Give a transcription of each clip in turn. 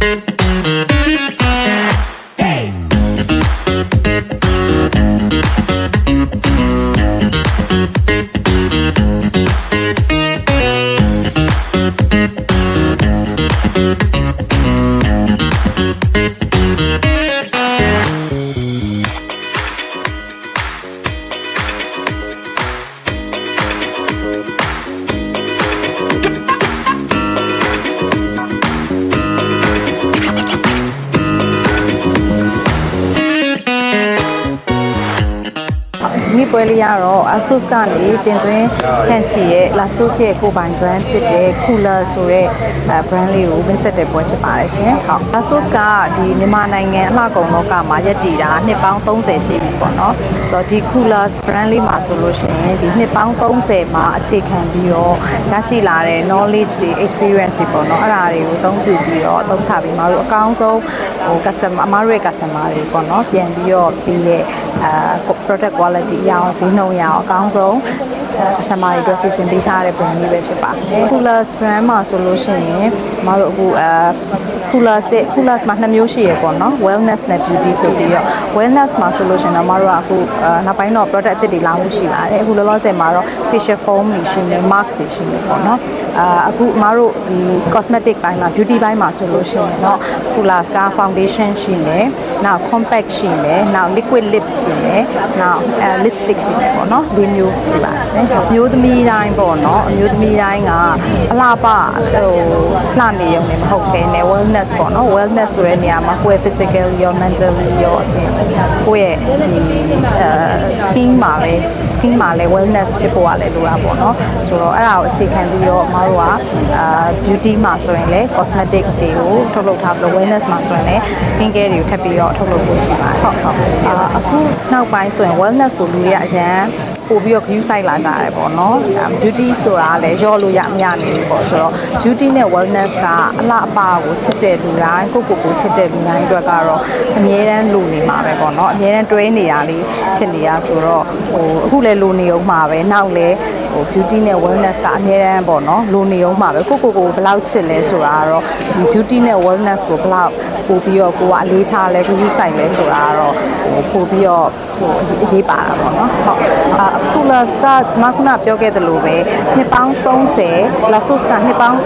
Thank ဒီနေ့ပွဲလေးကတော့ ASUS ကနေတင်သွင်းခန့်ချီရဲ့ LASUS ရဲ့ကိုယ်ပိုင် brand ဖြစ်တဲ့ Cooler ဆိုတဲ့အဲ brand လေးကိုမိတ်ဆက်တဲ့ပွဲဖြစ်ပါတယ်ရှင်။ဟုတ် ASUS ကဒီမြန်မာနိုင်ငံအလှကုန်လောကမှာရပ်တည်တာနှစ်ပေါင်း30ရှိပြီပေါ့နော်။ဆိုတော့ဒီ Cooler brand လေးမှာဆိုလို့ရှိရင်ဒီနှစ်ပေါင်း30မှာအခြေခံပြီးတော့ရရှိလာတဲ့ knowledge တွေ experience တွေပေါ့နော်။အဲ့ဒါတွေကိုအသုံးပြုပြီးတော့အသုံးချပြီးမတို့အကောင်းဆုံးဟို customer အမားတို့ရဲ့ customer တွေပေါ့နော်။ပြန်ပြီးတော့ပြီးရဲ့အာ product quality ရအောင်ဈေးနှုန်းရအောင်အကောင်းဆုံး အစမတွေအတွက်စီစဉ်ပေးထားတဲ့ brand လေးပဲဖြစ်ပါတယ်။ Coolers brand မှာဆိုလို့ရှိရင်မတို့အခုအာ Coolers တဲ့ Coolers မှာနှစ်မျိုးရှိရပေါ့နော် wellness နဲ့ beauty ဆိုပြီးတော့ wellness မှာဆိုလို့ရှိရင်တော့မတို့ကအခုအာနောက်ပိုင်းတော့ product အသစ်တွေလာမှုရှိပါတယ်အခုလောလောဆယ်မှာတော့ facial foam တွေရှိနေ mask တွေရှိနေပေါ့နော်အာအခုမတို့ဒီ cosmetic ဘိုင်းမှာ beauty ဘိုင်းမှာဆိုလို့ရှိရင်တော့ Coolers က foundation ရှိနေနောက် compact ရှိနေနောက် liquid lip ရှိနေနောက်အဲ lipstick ရှိနေပေါ့နော်ဒီမျိုးရှိပါရှင်အမျိုးသမီးတိုင်းပေါ့နော်အမျိုးသမီးတိုင်းကအလှပဟိုလှနေရုံနဲ့မဟုတ်ဘဲနဲ့ wellness ပေါ့နော် wellness ဆိုတဲ့နေရာမှာကိုယ့်ရဲ့ physical ရော mentally ရောအပြင်ကိုယ့်ရဲ့ဒီအဲ skin မှာပဲ skin မှာလည်း wellness ဖြစ်ဖို့ကလည်းလိုတာပေါ့နော်ဆိုတော့အဲ့ဒါကိုအခြေခံပြီးတော့အမတို့ကအာ beauty မှာဆိုရင်လည်း cosmetic တွေကိုထုတ်လုပ်ထားပြီးတော့ wellness မှာဆိုရင်လည်း skin care တွေကိုထပ်ပြီးတော့ထုတ်လုပ်ဖို့ရှိပါတယ်ဟုတ်ဟုတ်အာအခုနောက်ပိုင်းဆိုရင် wellness ကိုလူတွေကအရန် ပို့ပြီးတော့ view site လာကြတယ်ပေါ့နော်ဒါ beauty ဆိုတာလည်းရောလို့ရအမြနေပြီပေါ့ဆိုတော့ beauty နဲ့ wellness ကအလှအပကိုချစ်တဲ့လူတိုင်းကိုယ့်ကိုယ်ကိုချစ်တဲ့လူတိုင်းအတွက်ကတော့အမြဲတမ်းလိုနေမှာပဲပေါ့နော်အမြဲတမ်းတွဲနေရလေးဖြစ်နေရဆိုတော့ဟိုအခုလည်းလိုနေအောင်မှာပဲနောက်လည်းဟို beauty နဲ့ wellness ကအမြဲတမ်းပေါ့နော်လိုနေအောင်မှာပဲကိုယ့်ကိုယ်ကိုဘယ်လောက်ချစ်လဲဆိုတာကတော့ဒီ beauty နဲ့ wellness ကိုဘယ်လောက်ပို့ပြီးတော့ကိုကအလေးထားလဲ view site လဲဆိုတာကတော့ဟိုပို့ပြီးတော့ဟိုအရေးပါတာပေါ့နော်ဟုတ်အခုလကမခုနပြောခဲ့သလိုပဲနှစ်ပေါင်း30 Lasos ကနှစ်ပေါင်း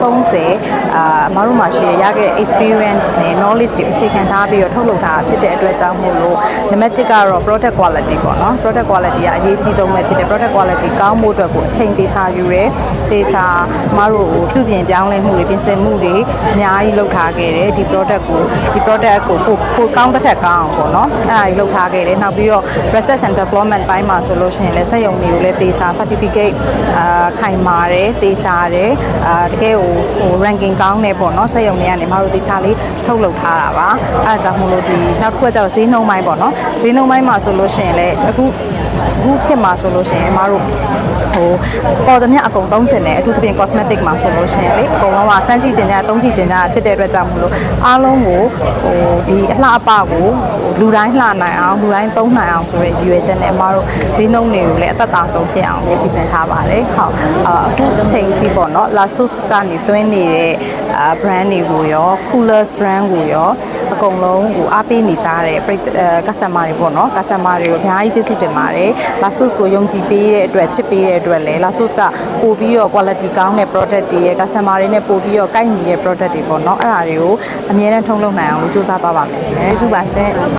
30အာမတို့မှာရှိရရခဲ့တဲ့ experience နဲ့ knowledge တွေအခြေခံထားပြီးတော့ထုတ်လုပ်ထားတာဖြစ်တဲ့အတွက်ကြောင့်မို့လို့နံပါတ်1ကတော့ product quality ပေါ့နော် product quality ကအရေးကြီးဆုံးပဲဖြစ်တယ် product quality ကောင်းဖို့အတွက်ကိုအချိန်သေးချာယူရဲသေးချာမတို့ကိုပြုပြင်ပြောင်းလဲမှုတွေပြင်ဆင်မှုတွေအများကြီးလုပ်ထားခဲ့တယ်ဒီ product ကိုဒီ product ကိုပိုပိုကောင်းတစ်ထက်ကောင်းအောင်ပေါ့နော်အဲ့ဒါကြီးလုပ်ထားခဲ့တယ်နောက်ပြီးတော့ research and development ဘိုင်းမှာဆိုလို့ရှိရင်လည်းစက်ရုံတွေကိုလည်းသေချာ certificate အာခိုင်မာတယ်သေချာတယ်အာတကယ်ဟိုဟို ranking ကောင်းတယ်ပေါ့နော်စက်ရုံတွေကနေမတို့သေချာလေးထုတ်လုပ်ထားတာပါအဲ့ဒါကြောင့်မို့လို့ဒီနောက်တစ်ခုကကျတော့ဈေးနှုန်းပိုင်းပေါ့နော်ဈေးနှုန်းပိုင်းမှာဆိုလို့ရှိရင်လည်းအခု အခုဖြစ်မှာဆိုလို့ရှိရင်မတို့ဟိုပေါ်သမျှအကုန်သုံးချင်တယ်အထူးသဖြင့် cosmetic မှာဆိုလို့ရှိရင်လေအကုန်လုံးကစမ်းကြည့်ချင်ကြသုံးကြည့်ချင်ကြဖြစ်တဲ့အတွက်ကြောင့်မလို့အားလုံးကိုဟိုဒီအလှအပကိုလူတိုင်းလှနိုင်အောင်လူတိုင်းသုံးနိုင်အောင်ဆိုတဲ့ရည်ရွယ်ချက်နဲ့အမတို့ဈေးနှုန်းတွေကိုလည်းအသက်သာဆုံးဖြစ်အောင်လည်းစီစဉ်ထားပါတယ်ဟုတ်အခုချိန်ထိပေါ့နော် Lasos ကနေတွင်းနေတဲ့အာ brand တွေကိုရော Coolers brand ကိုရောအကုန်လုံးကိုအားပေးနေကြတဲ့ပရိသတ်အဲ customer တွေပေါ့နော် customer တွေကိုအများကြီးကျေးဇူးတင်ပါတယ် Lasos ကိုယုံကြည်ပေးတဲ့အတွက်ချစ်ပေးတဲ့အတွက်လည်း Lasos ကပို့ပြီးတော့ quality ကောင်းတဲ့ product တွေရဲ့ customer တွေနဲ့ပို့ပြီးတော့ကိုက်ညီတဲ့ product တွေပေါ့နော်အဲ့ဒါတွေကိုအများနဲ့ထုံးလုပ်နိုင်အောင်လို့စူးစမ်းသွားပါမယ်ရှင်ကျေးဇူးပါရှင်